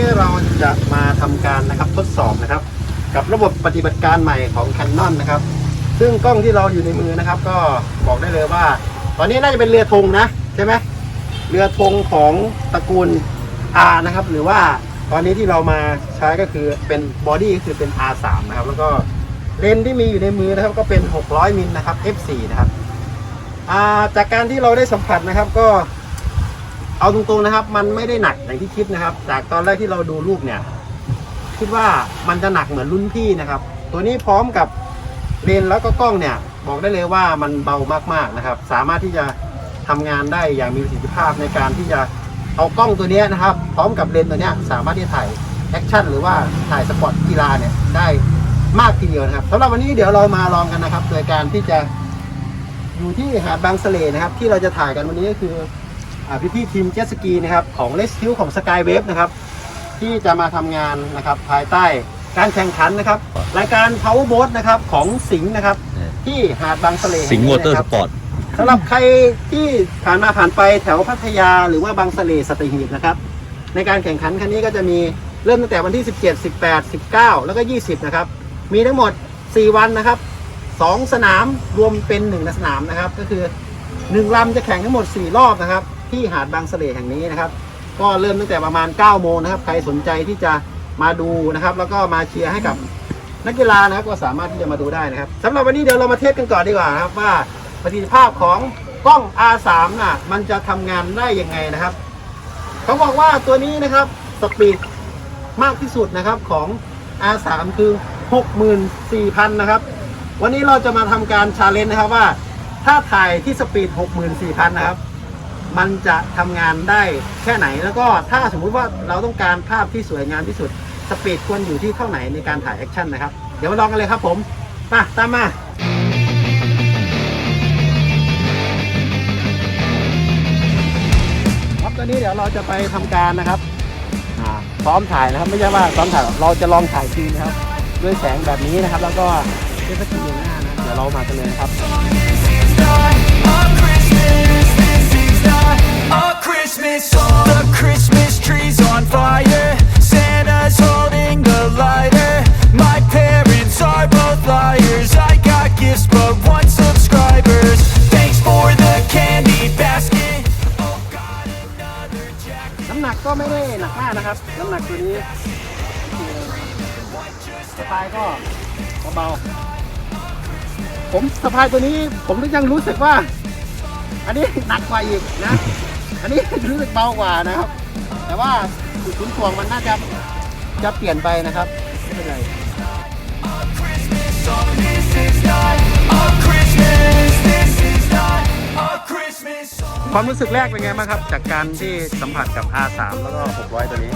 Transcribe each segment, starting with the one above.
ี้เราจะมาทำการนะครับทดสอบนะครับ กับระบบปฏิบัติการใหม่ของ Canon นะครับ ซึ่งกล้องที่เราอยู่ในมือนะครับ ก็บอกได้เลยว่า ตอนนี้น่าจะเป็นเรือธงนะใช่ไหมเรือธงของตระกูล R นะครับ หรือว่าตอนนี้ที่เรามาใช้ก็คือเป็นบอดี้ก็คือเป็น R3 นะครับ แล้วก็เลนที่มีอยู่ในมือนะครับ ก็เป็น 600มิลนะครับ f4 นะครับาจากการที่เราได้สัมผัสนะครับ ก็ เอาตรงๆนะครับ มันไม่ได้หนักอย่างที่คิดนะครับ จากตอนแรกที่เราดูรูปเนี่ย คิดว่ามันจะหนักเหมือนรุ่นพี่นะครับ ตัวนี้พร้อมกับเลนแล้วก็กล้องเนี่ย บอกได้เลยว่ามันเบามากๆนะครับ สามารถที่จะทำงานได้อย่างมีประสิทธิภาพในการที่จะเอากล้องตัวนี้นะครับ พร้อมกับเลนตัวนี้สามารถที่จะถ่ายแอคชั่นหรือว่าถ่ายสปอร์ตกีฬาเนี่ยได้มากทีเดียวนะครับสำหรับวันนี้เดี๋ยวเรามาลองกันนะครับ โดยการที่จะอยู่ที่หาดบางสะเลนะครับ ที่เราจะถ่ายกันวันนี้ก็คือ อ่าพี่ๆทีมเจ็ตสกีนะครับของเลสคิวของ Skywave นะครับที่จะมาทำงานนะครับภายใต้การแข่งขันนะครับ รายการ Power Boat นะครับของสิงห์นะครับ ที่หาดบางสะเลสิงห์มอเตอร์แห่สนี้นะคปอร์ตสำหรับใครที่ผ่านมาผ่านไปแถวพัทยาหรือว่าบางสะเลสัตหีบนะครับ ในการแข่งขันครั้งนี้ก็จะมีเริ่มตั้งแต่วันที่ 17 18 19 แล้วก็ 20 นะครับ มีทั้งหมด 4 วันนะครับ 2 สนามรวมเป็น 1 สนามนะครับ ก็คือ 1ลำจะแข่งทั้งหมด 4 รอบนะครับ ที่หาดบางเสะเลแห่งนี้นะครับ ก็เริ่มตั้งแต่ประมาณ9โมงนะครับ ใครสนใจที่จะมาดูนะครับ แล้วก็มาเชียร์ให้กับนักกีฬานะครับ ก็สามารถที่จะมาดูได้นะครับสำหรับวันนี้เดี๋ยวเรามาเทสกันก่อนดีกว่านะครับ ว่าประสิทธิภาพของกล้อง R3 น่ะ มันจะทำงานได้ยังไงนะครับเขาบอกว่าตัวนี้นะครับสปีดมากที่สุดนะครับของ R3 คือ 64,000 นะครับ วันนี้เราจะมาทำการชาเลนจ์นะครับว่า ถ้าถ่ายที่สปีด 64,000 นะครับ มันจะทำงานได้แค่ไหนแล้วก็ถ้าสมมุติว่าเราต้องการภาพที่สวยงามที่สุดสปีดควรอยู่ที่เท่าไหนในการถ่ายแอคชั่นนะครับ เดี๋ยวมาลองกันเลยครับผมมาตามมาครับตอนนี้เดี๋ยวเราจะไปทำการนะครับอ่าซ้อมถ่ายนะครับ ไม่ใช่ว่าซ้อมถ่ายเราจะลองถ่ายจริงนะครับ ด้วยแสงแบบนี้นะครับ แล้วก็เทสกีอยู่หน้านะเดี๋ยวเรามากันเลยครับ Christmas song. The Christmas tree's on fire. Santa's holding the lighter. My parents are both liars. I got gifts, but one subscribers. Thanks for the candy basket. Oh, got another jacket. น้ำหนักก็ไม่ได้หนักมากนะครับ น้ำหนักตัวนี้สะพายก็เบาๆผมสะพายตัวนี้ผมก็ยังรู้สึกว่า อันนี้หนักกว่าอีกนะ อันนี้ รู้สึกเบากว่านะครับ แต่ว่าจุดศูนย์ถ่วงมันน่าจะจะเปลี่ยนไปนะครับไม่เป็นไร Christmas song. This is not a Christmas. This is not a Christmas song. ความรู้สึกแรกเป็นไงบ้างครับ จากการที่สัมผัสกับ R3 แล้วก็ 600 ตัวนี้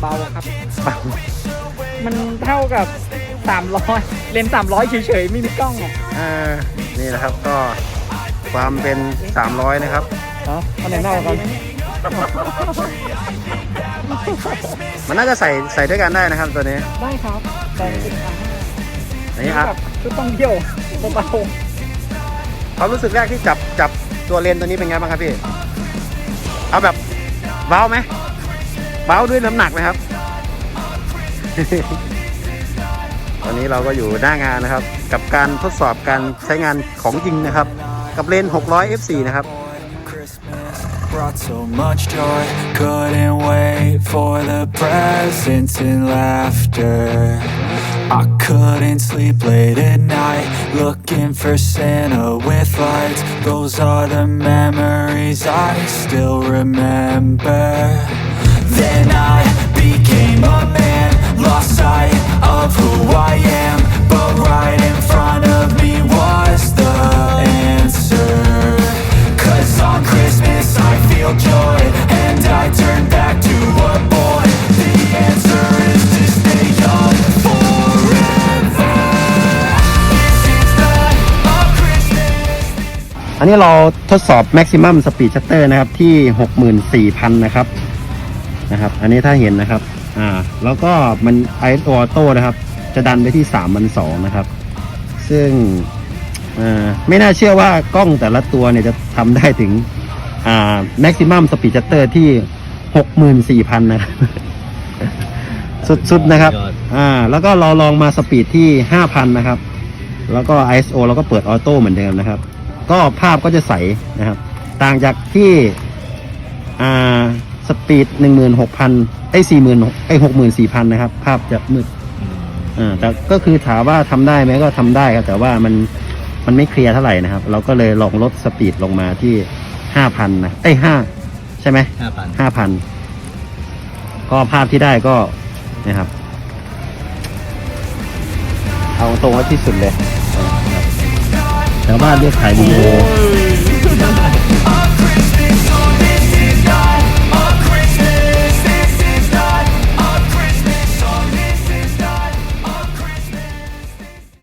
เบาครับ มันเท่ากับ 300 เลนส์300 เฉยๆ ไม่มีกล้องอะเออนี่นะครับก็ความเป็น 300 นะครับ เนาะอันไหนเท่ากัน มันน่าจะใส่ใส่ด้วยกันได้นะครับตัวนี้ได้ครับแต่เป็นทางอันนี้ครับแบบชุดต้องเที่ยวเบาความรู้สึกแรกที่จับจับตัวเลนส์ตัวนี้เป็นไงบ้างครับพี่ เอาแบบเบ้าไหมเบ้าด้วยน้ำหนักไหมครับ ตอนนี้เราก็อยู่หน้างานนะครับ กับการทดสอบการใช้งานของจริงนะครับ กับเลนส์600 f4 นะครับ Christmas brought so much joy. Couldn't wait for the presents and laughter. I couldn't sleep late at night, looking for Santa with lights. Those are the memories I still remember. Then I became a man, lost sight of who I am. นนี้เราทดสอบ maximum speed shutter นะครับที่ 64,000 นะครับนะครับ อันนี้ถ้าเห็นนะครับ อ่า แล้วก็มัน ISO auto นะครับ จะดันไปที่3,200นะครับ ซึ่งอ่าไม่น่าเชื่อว่ากล้องแต่ละตัวเนี่ยจะทำได้ถึง อ่า maximum speed shutter ที่ 64,000 นะครับสุดๆนะครับยอดอ่า แล้วก็เราลองมาสปีดที่ห้าพันนะครับ แล้วก็ ISO เราก็เปิดออโต้เหมือนเดิมนะครับ ก็ภาพก็จะใสนะครับ ต่างจากที่อ่าสปีดหนึ่งหมื่นหกพันไอ้สี่หมื่นไอ้หกหมื่นสี่พันนะครับ ภาพจะมืดอ่าแต่ก็คือถามว่าทำได้ไหมก็ทำได้ครับ แต่ว่ามันมันไม่เคลียร์เท่าไหร่นะครับ เราก็เลยลองลดสปีดลงมาที่ห้าพันนะไอ้ห้าใช่ไหมห้าพันห้าพันก็ภาพที่ได้ก็นะครับ เอาตรงไว้ที่สุดเลย นะครับแ